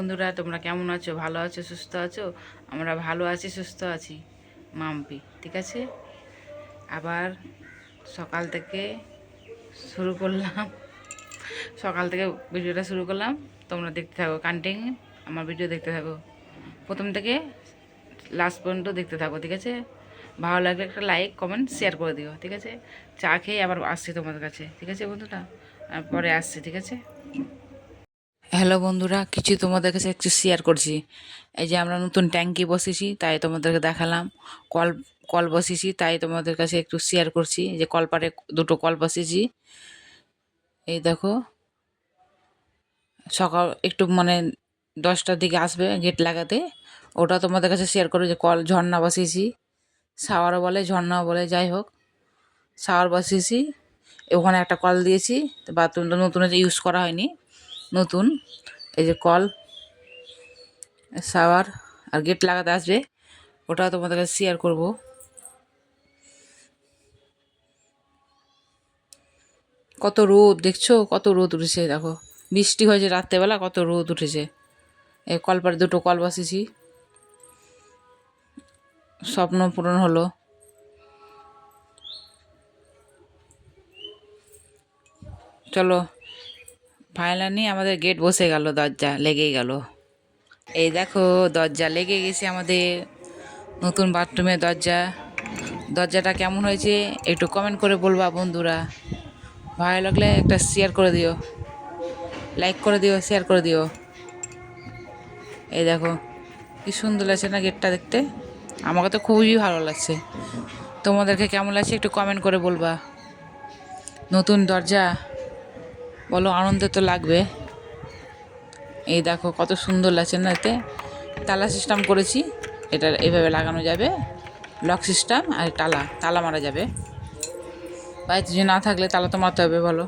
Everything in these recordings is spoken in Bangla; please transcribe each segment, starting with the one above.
বন্ধুরা, তোমরা কেমন আছো? ভালো আছো? সুস্থ আছো? আমরা ভালো আছি, সুস্থ আছি, মাম্পি, ঠিক আছে? আবার সকাল থেকে শুরু করলাম। সকাল থেকে ভিডিওটা শুরু করলাম। তোমরা দেখতে থাকো কন্টিনিউ আমার ভিডিও দেখতে থাকো। প্রথম থেকে লাস্ট পর্যন্ত দেখতে থাকো, ঠিক আছে? ভালো লাগলে একটা লাইক কমেন্ট শেয়ার করে দিও, ঠিক আছে? চা খেয়ে আবার আসছি তোমাদের কাছে, ঠিক আছে বন্ধুটা পরে আসছি, ঠিক আছে? হ্যালো বন্ধুরা, কিছু তোমাদের কাছে একটু শেয়ার করছি। এই যে আমরা নতুন ট্যাঙ্কি বসেছি, তাই তোমাদেরকে দেখালাম। কল কল বসেছি, তাই তোমাদের কাছে একটু শেয়ার করছি। যে কলপারে দুটো কল বসেছি। এই দেখো, সকাল, একটু মানে দশটার দিকে আসবে গেট লাগাতে। ওটা তোমাদের কাছে শেয়ার করো যে কল, ঝর্ণা বসিয়েছি শাওয়ারও বলে, ঝর্ণাও বলে, যাই হোক। শাওয়ার বসিয়েছি ওখানে একটা কল দিয়েছি, বাথরুমটা নতুন ইউজ করা হয়নি। নতুন। এই যে কল শাওয়ার আর গেট লাগাতে আসবে। ওটাও তোমাদের শেয়ার করব। কত রোদ, দেখছ? কত রোদ উঠেছে, দেখো। বৃষ্টি হয়েছে রাত্রেবেলা, কত রোদ উঠেছে। এই কলপারে দুটো কল বসেছি। স্বপ্ন পূরণ হলো। চলো। ফাইনালি আমাদের গেট বসে গেল, দরজা লেগেই গেল। এই দেখো, দরজা লেগে গেছে আমাদের নতুন বাথরুমের দরজা। দরজাটা কেমন হয়েছে একটু কমেন্ট করে বলবা বন্ধুরা। ভালো লাগলে একটা শেয়ার করে দিও। লাইক করে দিও শেয়ার করে দিও। এই দেখো, কি সুন্দর লাগছে না গেটটা দেখতে? আমাকে তো খুবই ভালো লাগছে। তোমাদেরকে কেমন লাগছে একটু কমেন্ট করে বলবা। নতুন দরজা বলো আনন্দ তো লাগবে। এই দেখো কত সুন্দর লাগছে না এতে? তালা সিস্টেম করেছি এটা এইভাবে লাগানো যাবে। লক সিস্টেম আর তালা তালা মারা যাবে। বাড়িতে যদি না থাকলে তালা তো মারতে হবে বলো।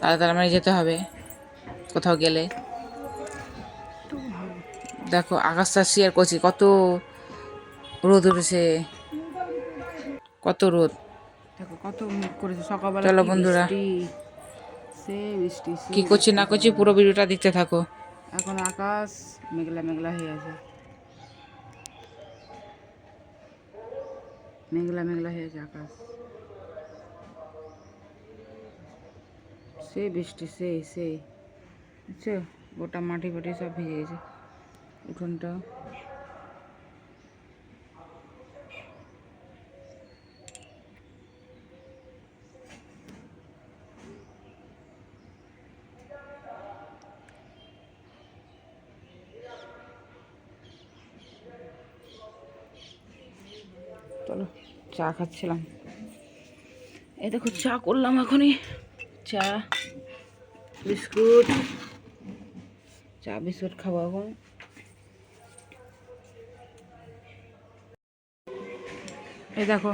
তালা তালা মারে যেতে হবে কোথাও গেলে। দেখো আকাশটা শেয়ার করছি কত রোদ উঠেছে। কত রোদ। দেখো কত মুখ করেছে সকালবেলা চলো বন্ধুরা। বৃষ্টি, বৃষ্টি কি করছি না করছি পুরো ভিডিওটা দেখতে থাকো। এখন আকাশ মেঘলা মেঘলা হয়ে আছে। মেঘলা মেঘলা হয়ে আছে আকাশ। সে বৃষ্টি সেই সেই। বুঝছ? গোটা মাটি ফাটি সব ভিজে গেছে। উঠোনটা চলো চা খাচ্ছিলাম। এই দেখো চা করলাম এখনই। চা বিস্কুট চা বিস্কুট খাব এখন। এই দেখো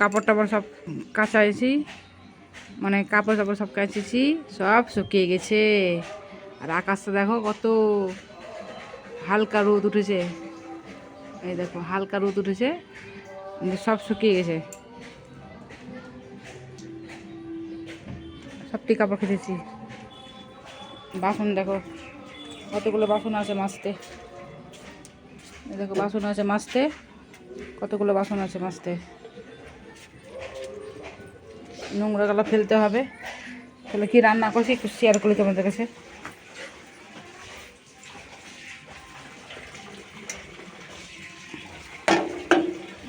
কাপড় টাপড় সব কাচাইছি। মানে কাপড় টাপড় সব কাচেছি সব শুকিয়ে গেছে। আর আকাশটা দেখো কত হালকা রোদ উঠেছে। এই দেখো হালকা রোদ উঠেছে। সব শুকিয়ে গেছে। সবটি কাপড় খেতেছি। বাসন দেখো, কতগুলো বাসন আছে মাছতে দেখো, বাসন আছে মাছতে কতগুলো বাসন আছে মাছতে নোংরাগুলো ফেলতে হবে। তাহলে কি রান্না করছি একটু শেয়ার করি তোমাদের কাছে।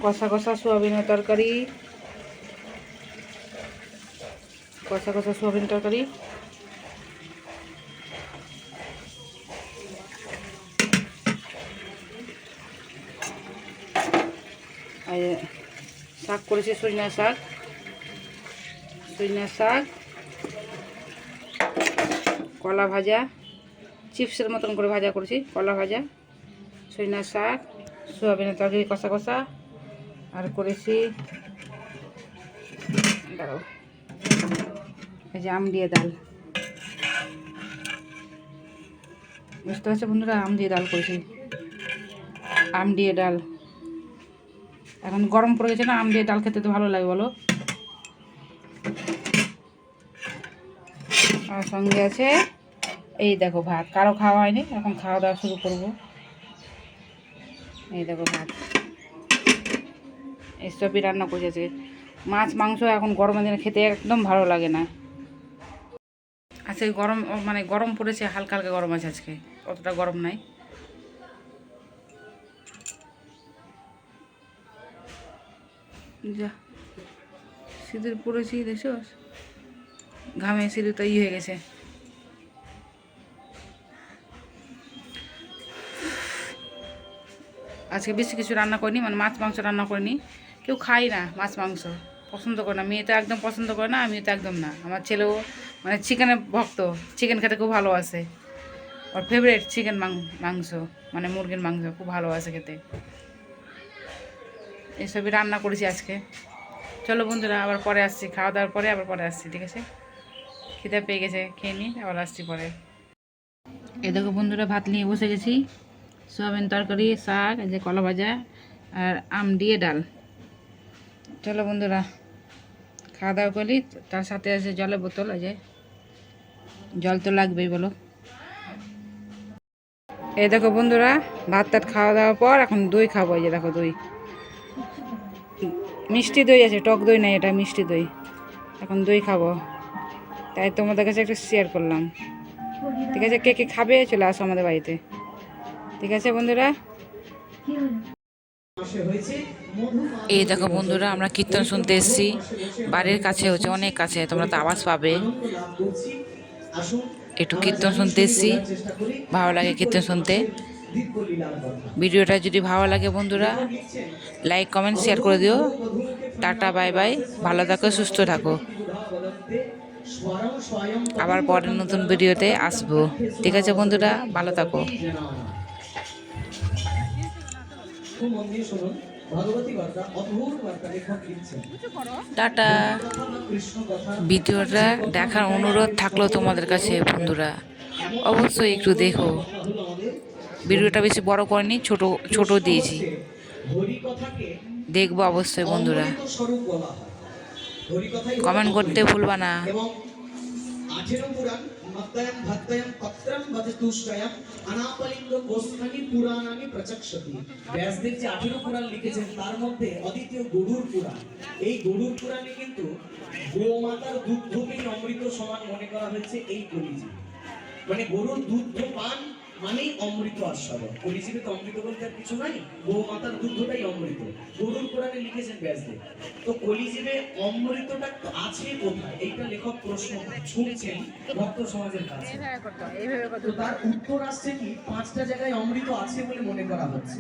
কষা কষা সোয়াবিনের তরকারি। কষা কষা সোয়াবিন তরকারি। শাক করেছি সজনা শাক। সজনা শাক। কলা ভাজা। চিপসের মতন করে ভাজা করেছি, কলা ভাজা সজনা শাক সোয়াবিনের তরকারি কষা কষা। আর করেছি এই যে আম দিয়ে ডাল। বুঝতে পারছ বন্ধুরা, আম দিয়ে ডাল করেছি। আম দিয়ে ডাল। এখন গরম পড়ে গেছে না, আম দিয়ে ডাল খেতে তো ভালো লাগে, বলো। আর সঙ্গে আছে, এই দেখো ভাত। কারও খাওয়া হয়নি, এখন খাওয়া দাওয়া শুরু করব। এই দেখো ভাত। এইসবই রান্না করছে। আজকে মাছ, মাংস এখন গরমের দিনে খেতে একদম ভালো লাগে না। আজকে গরম মানে গরম পড়েছে, হালকা হালকা গরম আছে আজকে। অতটা গরম নাই। যা, সিঁদুর পড়েছি, দেখছ? ঘামে সিঁদুরটা ই হয়ে গেছে। আজকে বেশি কিছু রান্না করিনি মানে মাছ, মাংস রান্না করিনি। কেউ খাই না মাছ, মাংস। পছন্দ করে না। মেয়ে তো একদম পছন্দ করে না আমি তো একদম না। আমার ছেলেও মানে চিকেনের ভক্ত। চিকেন খেতে খুব ভালোবাসে ওর ফেভারিট চিকেন মাংস মানে মুরগির মাংস খুব ভালোবাসে খেতে। এসবই রান্না করেছি আজকে। চলো বন্ধুরা, আবার পরে আসছি। খাওয়া দাওয়ার পরে আবার পরে আসছি, ঠিক আছে? খিদে পেয়ে গেছে, খেয়ে নিই আবার আসছি পরে। এই দেখো বন্ধুরা, ভাত নিয়ে বসে গেছি। সোয়াবিন তরকারি, শাক যে কলা ভাজা আর আম দিয়ে ডাল। চলো বন্ধুরা, খাওয়া দাওয়া করি, তার সাথে আছে জলের বোতল যে জল তো লাগবেই বলো। এই দেখো বন্ধুরা, ভাত টাত খাওয়া দাওয়ার পর এখন দই খাব, এই যে দেখো দই। মিষ্টি দই আছে, টক দই নাই এটা, মিষ্টি দই। এখন দই খাব। তাই তোমাদের কাছে একটু শেয়ার করলাম। ঠিক আছে, কে কে খাবে চলে আসো আমাদের বাড়িতে। ঠিক আছে বন্ধুরা? এই দেখো বন্ধুরা, আমরা কীর্তন শুনতে এসেছি। বাড়ির কাছে হচ্ছে অনেক কাছে, তোমরা তো আওয়াজ পাবে। একটু কীর্তন শুনতে এসেছি, ভালো লাগে কীর্তন শুনতে। ভিডিওটা যদি ভালো লাগে বন্ধুরা লাইক কমেন্ট শেয়ার করে দিও। টাটা বাই বাই ভালো থাকো, সুস্থ থাকো। আবার পরের নতুন ভিডিওতে আসব। ঠিক আছে বন্ধুরা, ভালো থাকো। দিয়ে শুনুন। ভগবতী বার্তা অদ্ভুত বার্তা লেখক লিখছেন। টাটা। ভিডিওটা দেখার অনুরোধ থাকল তোমাদের কাছে বন্ধুরা। অবশ্যই একটু দেখো। ভিডিওটা বেশি বড় করেনি ছোট ছোট দিয়েছি। দেখব অবশ্যই বন্ধুরা। কমেন্ট করতে ভুলবা না। এবং আঠেরো পুরাণ মদ্দয়ম ভদ্দয়ম পত্রম বদতুষ্টয়ম অনাপলিঙ্গ গোস্থানি পুরাণানি প্রচক্ষতি ব্যাসদেব যে আঠেরো পুরাণ লিখেছেন তার মধ্যে অদ্বিতীয় গরুর পুরাণ এই গরুর পুরাণে কিন্তু গোমাতার দুগ্ধকেই অমৃত সমান মনে করা হয়েছে এই কলিযুগে। মানে গরুর দুগ্ধ পান মানেই অমৃত আস্বাদন কলিজীবে তো অমৃত বলতে আর কিছু নাই। গোমাতার দুগ্ধটাই অমৃত। গরুর কোরআনে লিখেছেন ব্যাসদেব। তো কলিজীবে অমৃতটা আছে কোথায়? এইটা লেখক প্রশ্ন ছুঁড়ছেন ভক্ত সমাজের কাছে। তো তার উত্তর আসছে কি? পাঁচটা জায়গায় অমৃত আছে বলে মনে করা হচ্ছে।